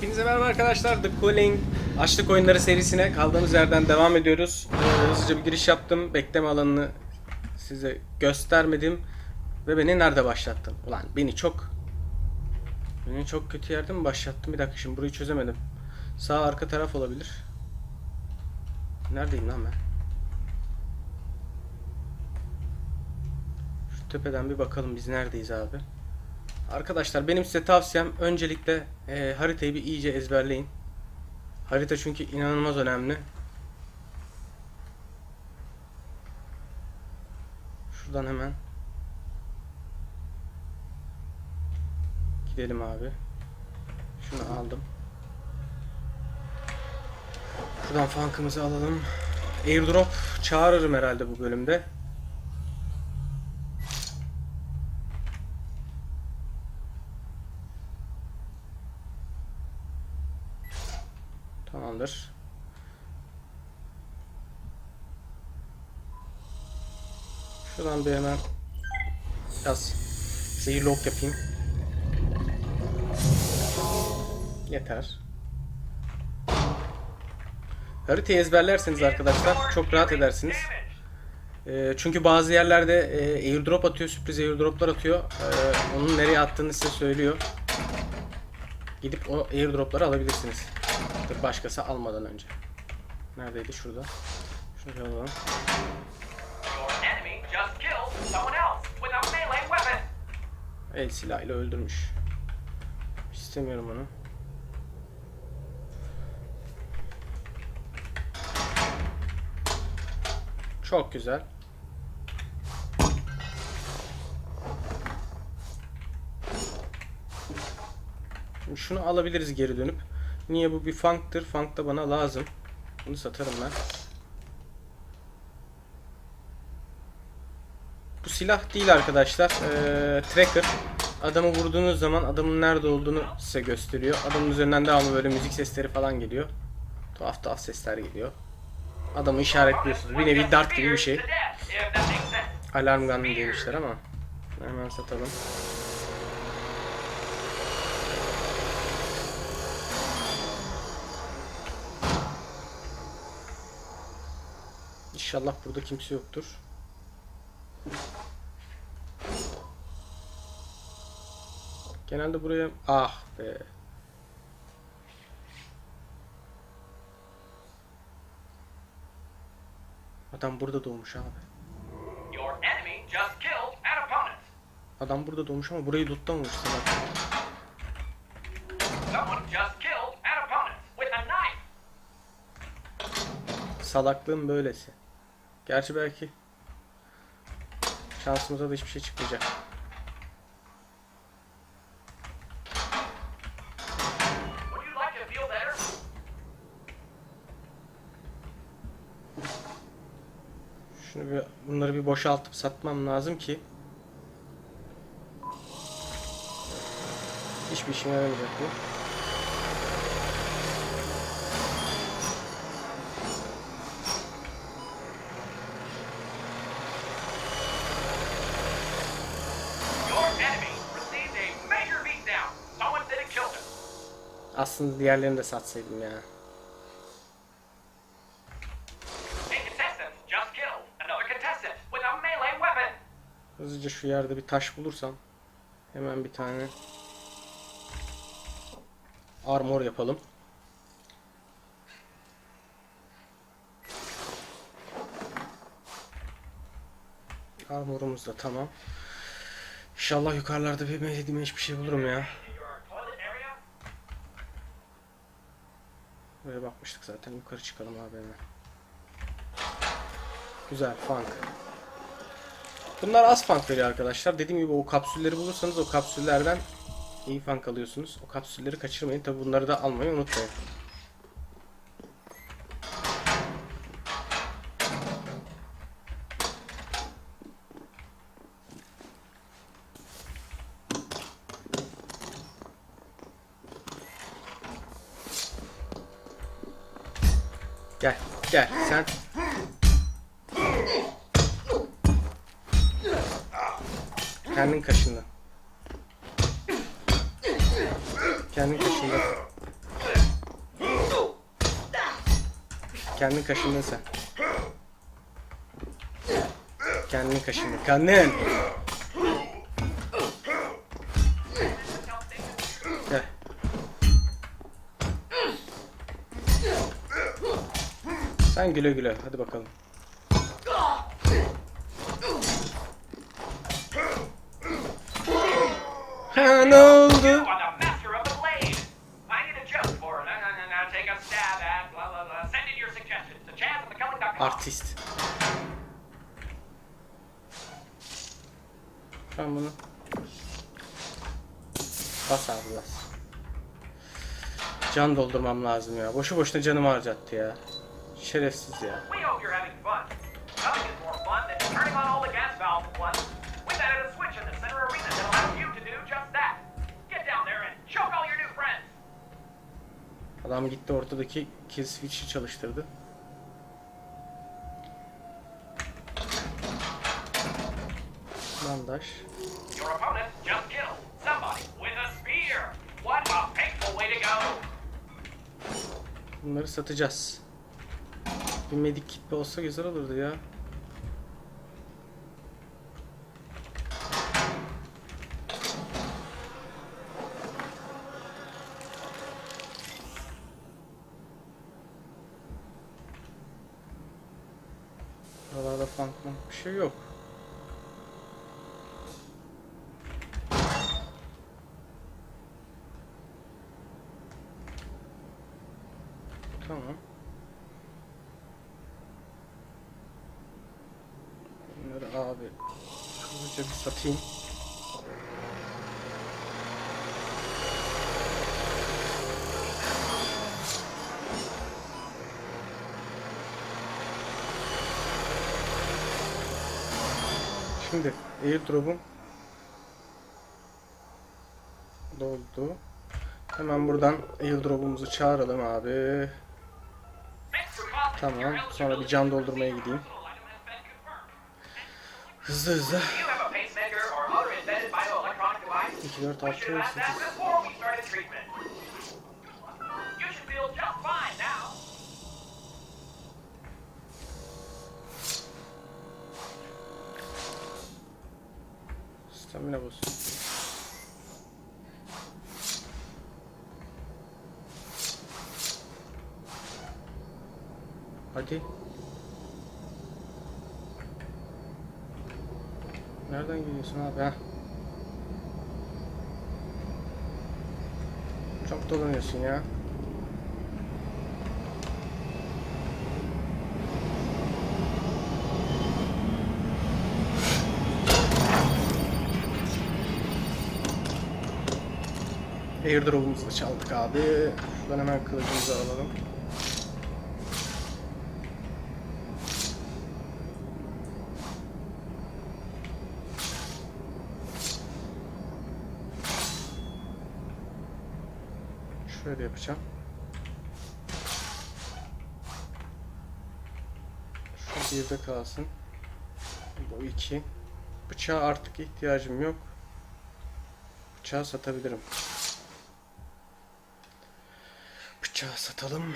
Hepinize merhaba arkadaşlar. The Cooling Açlık Oyunları serisine kaldığımız yerden devam ediyoruz. Ee, hızlıca bir giriş yaptım. Bekleme alanını size göstermedim. Ve beni nerede başlattın? Ulan beni çok... Beni çok kötü yerde mi başlattın? Bir dakika şimdi burayı çözemedim. Sağ arka taraf olabilir. Neredeyim lan ben? Şu tepeden bir bakalım biz neredeyiz abi. Arkadaşlar benim size tavsiyem öncelikle e, haritayı bir iyice ezberleyin. Harita çünkü inanılmaz önemli. Şuradan hemen gidelim abi. Şunu aldım. Şuradan funk'ımızı alalım. Airdrop çağırırım herhalde bu bölümde. Tamamdır. Şuradan bir hemen biraz zehirli ok yapayım. Yeter. Haritayı ezberlerseniz arkadaşlar çok rahat edersiniz. Ee, çünkü bazı yerlerde e, airdrop atıyor, sürpriz airdroplar atıyor. Ee, onun nereye attığını size söylüyor. Gidip o airdropları alabilirsiniz. Dur başkası almadan önce. Neredeydi? Şurada. Şurada alalım. El silahıyla öldürmüş. İstemiyorum onu. Çok güzel. Şimdi şunu alabiliriz geri dönüp. Niye bu bir funktır? Funk da bana lazım. Bunu satarım ben. Bu silah değil arkadaşlar. Ee, tracker. Adamı vurduğunuz zaman adamın nerede olduğunu size gösteriyor. Adamın üzerinden devamlı böyle müzik sesleri falan geliyor. Tuhaf tuhaf sesler geliyor. Adamı işaretliyorsunuz. Bir nevi dart gibi bir şey. Alarm gun demişler ama. Hemen satalım. İnşallah burada kimse yoktur. Genelde buraya ah be. Adam burada doğmuş abi. Adam burada doğmuş ama burayı tutlamamış salak. Salaklığın böylesi. Gerçi belki şansımıza da hiçbir şey çıkmayacak. Şunu bir, bunları bir boşaltıp satmam lazım ki hiçbir işime yaramayacak bu. Aslında diğerlerini de satsaydım ya. Hızlıca şu yerde bir taş bulursam hemen bir tane armor yapalım. Armorumuz da tamam. İnşallah yukarılarda bir beklediğim hiçbir şey bulurum ya. Böyle bakmıştık zaten. Yukarı çıkalım abi hemen. Güzel funk. Bunlar az funk veriyor arkadaşlar. Dediğim gibi o kapsülleri bulursanız o kapsüllerden iyi funk alıyorsunuz. O kapsülleri kaçırmayın. Tabi bunları da almayı unutmayın. Gel. Gel. Sen Kendin kaşındı. Kendin kaşındı. Kendin kaşındın sen. Kendin kaşındın. Kendin. Send in your suggestions to Chaz at thekilling.com. Artist. Ben bunu bas abi bas. Can doldurmam lazım ya. Boşu boşuna canımı harcattı ya. Şerefsiz ya. Adam gitti ortadaki kill switch'i çalıştırdı. Bandaj. Bunları satacağız. Bir medik kit olsa güzel olurdu ya. Buralarda fank bir şey yok. Tamam. Bunları abi hızlıca bir satayım. Şimdi airdrop'um doldu. Hemen buradan airdrop'umuzu çağıralım abi. Tamam. Sonra bir can doldurmaya gideyim. Hızlı hızlı. 4 artı 8. Stamina basıyor. Hadi. Nereden geliyorsun abi? Heh. Dolanıyorsun ya. Airdrop'umuzu da çaldık abi. Şuradan hemen kılıcımızı alalım. Şöyle yapacağım. Şu bir de kalsın. Bu iki. Bıçağa artık ihtiyacım yok. Bıçağı satabilirim. Bıçağı satalım.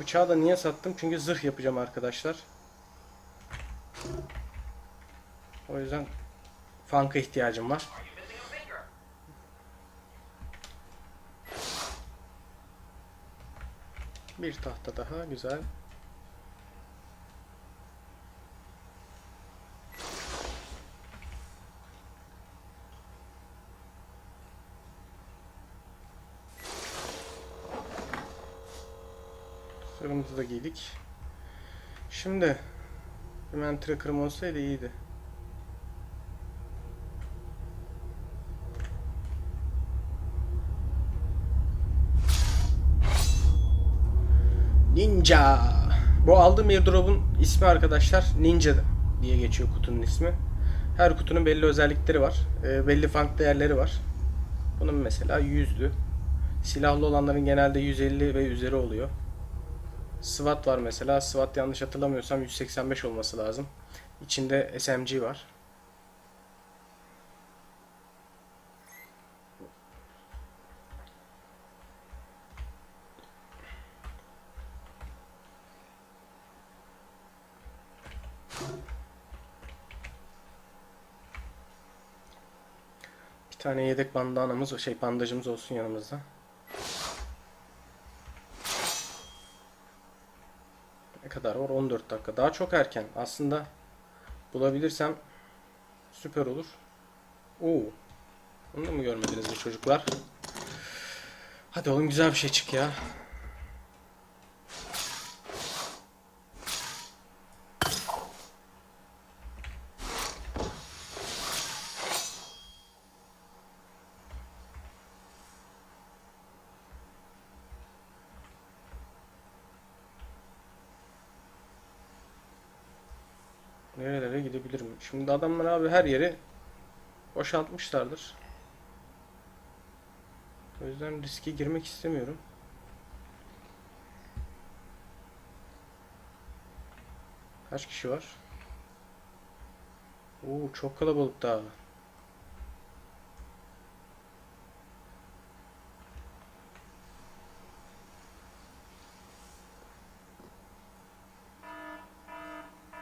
Bıçağı da niye sattım? Çünkü zırh yapacağım arkadaşlar. O yüzden fanka ihtiyacım var. Bir tahta daha güzel. Sırımızı da giydik. Şimdi hemen tracker'ım olsaydı iyiydi. Ninja. Bu aldığım airdrop'un ismi arkadaşlar Ninja diye geçiyor kutunun ismi. Her kutunun belli özellikleri var. e, belli fank değerleri var. Bunun mesela 100'lü. Silahlı olanların genelde 150 ve üzeri oluyor. SWAT var mesela. SWAT yanlış hatırlamıyorsam 185 olması lazım. İçinde SMG var. İki tane yedek bandanamız, şey bandajımız olsun yanımızda. Ne kadar var? 14 dakika. Daha çok erken. Aslında bulabilirsem süper olur. Oo. Bunu da mı görmediniz bu çocuklar? Hadi oğlum güzel bir şey çık ya. Nerelere gidebilirim? Şimdi adamlar abi her yeri boşaltmışlardır. O yüzden riske girmek istemiyorum. Kaç kişi var? Oo çok kalabalık daha.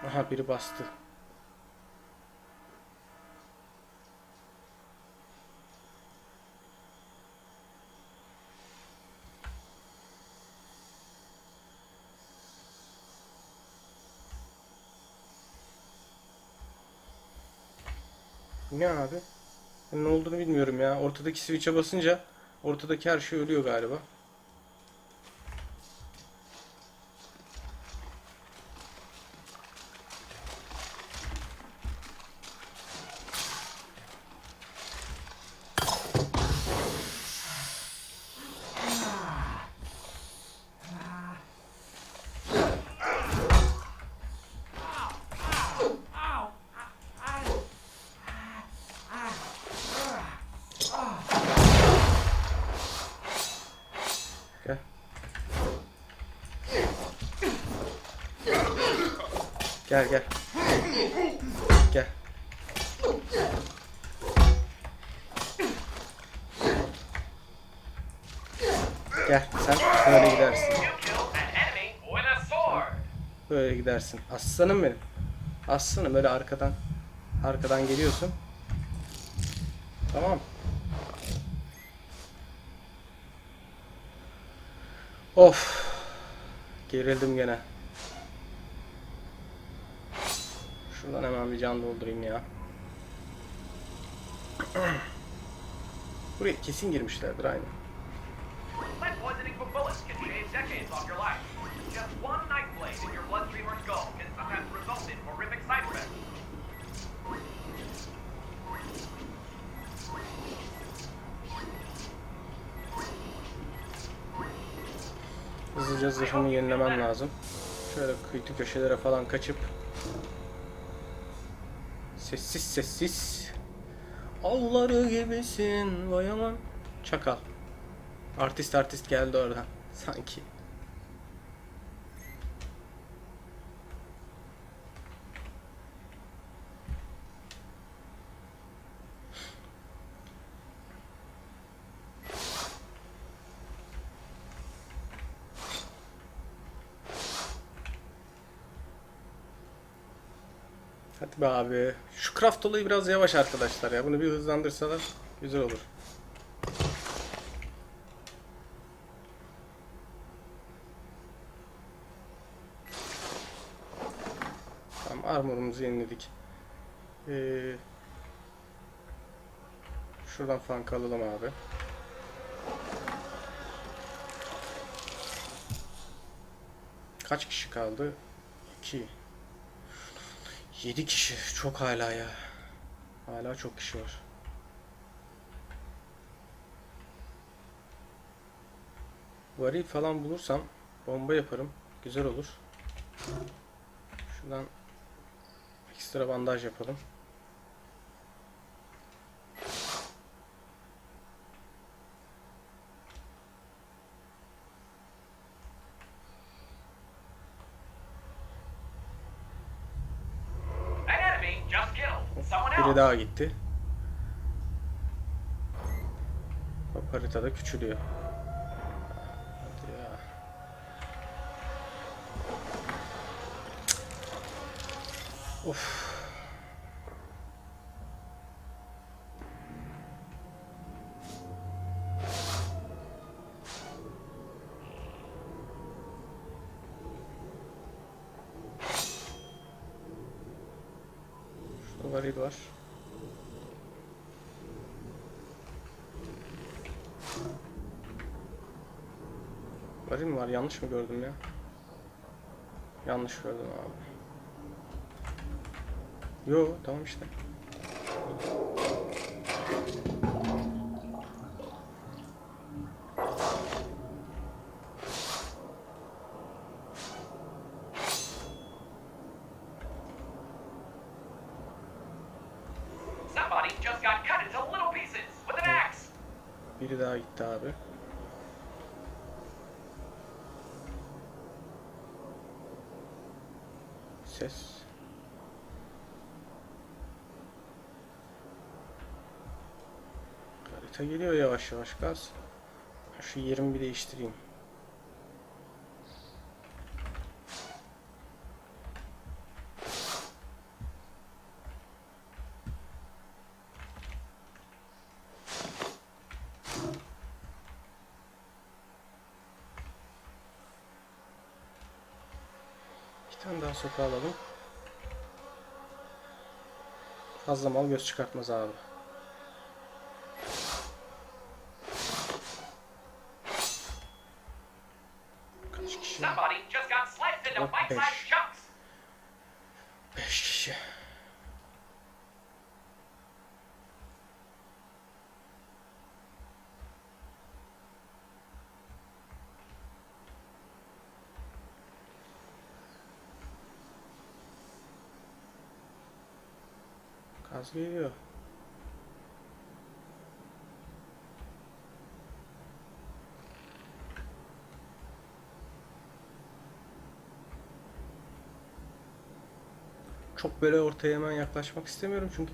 Aha biri bastı. Ne abi? Ne olduğunu bilmiyorum ya. Ortadaki switch'e basınca ortadaki her şey ölüyor galiba. Gel gel. Gel. Gel sen böyle gidersin. Böyle gidersin. Aslanım benim. Aslanım böyle arkadan arkadan geliyorsun. Tamam. Of. Gerildim gene. Şuradan hemen bir can doldurayım ya. Buraya kesin girmişlerdir aynı. Hızlıca zırhımı yenilemem lazım. Şöyle kıytı köşelere falan kaçıp Sessiz sessiz. Avları gibisin vay aman. Çakal. Artist artist geldi oradan. Sanki Be abi. Şu craft olayı biraz yavaş arkadaşlar ya. Bunu bir hızlandırsalar güzel olur. Tamam armorumuzu yeniledik. Ee, şuradan falan kalalım abi. Kaç kişi kaldı? 2 7 kişi. Çok hala ya. Hala çok kişi var. Varil falan bulursam bomba yaparım. Güzel olur. Şuradan ekstra bandaj yapalım. Biri daha gitti. Bak haritada küçülüyor. Hadi ya. Of. varil var. Varil mi var? Yanlış mı gördüm ya? Yanlış gördüm abi. Yo tamam işte. Ses. Harita geliyor yavaş yavaş gaz. Şu yerimi bir değiştireyim. Sopa alalım. Fazla mal göz çıkartmaz abi. Kaç kişi? Chunks. 5 kişi. Gaz geliyor. Çok böyle ortaya hemen yaklaşmak istemiyorum çünkü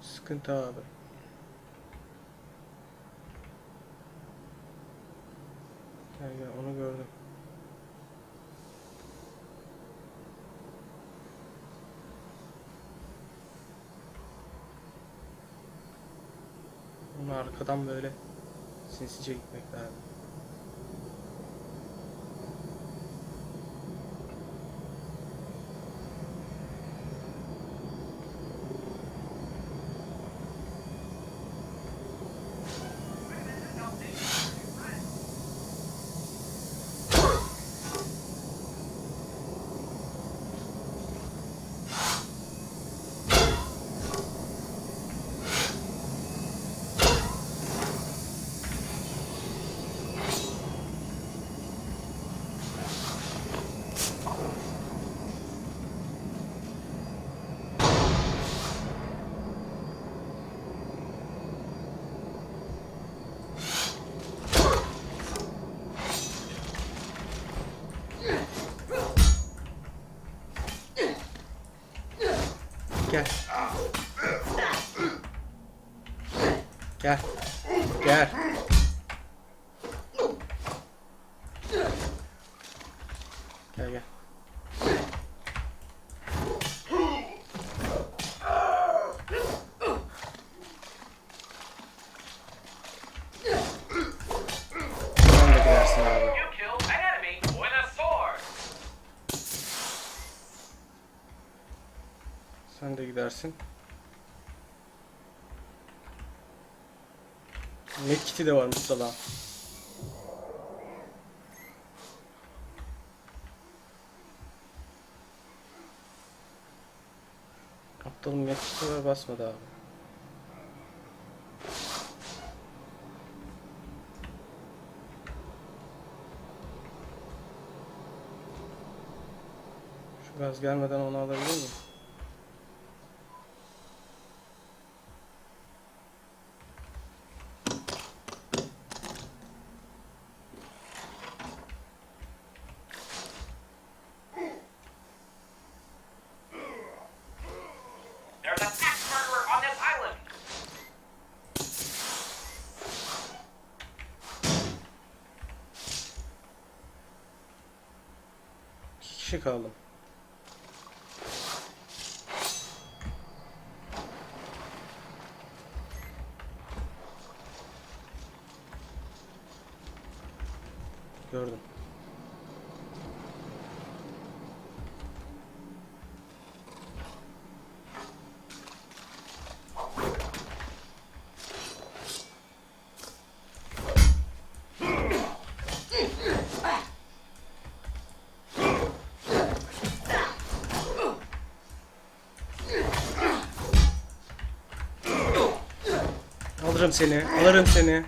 sıkıntı abi. Gel onu gördüm. Bunu arkadan böyle sinsice gitmek lazım. Gel. Gel. Gel. Gel gel. Sen de gidersin Sen de gidersin. Medkit'i de var Mustafa. Aptalım medkit'i var basmadı abi. Şu gaz gelmeden onu alabilir miyim? Kaldım. Gördüm. Alırım seni. Alırım seni.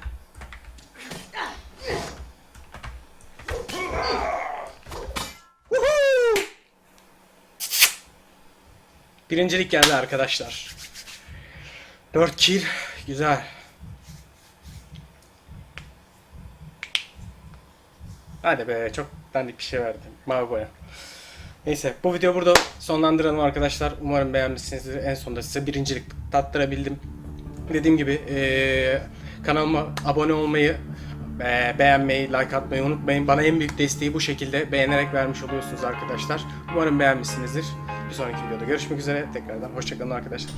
Birincilik geldi arkadaşlar. 4 kill. Güzel. Hadi be çok dandik bir şey verdim. Mavi boya. Neyse bu videoyu burada sonlandıralım arkadaşlar. Umarım beğenmişsinizdir. En sonunda size birincilik tattırabildim. Dediğim gibi eee, kanalıma abone olmayı, be- beğenmeyi, like atmayı unutmayın. Bana en büyük desteği bu şekilde beğenerek vermiş oluyorsunuz arkadaşlar. Umarım beğenmişsinizdir. Bir sonraki videoda görüşmek üzere. Tekrardan hoşçakalın arkadaşlar.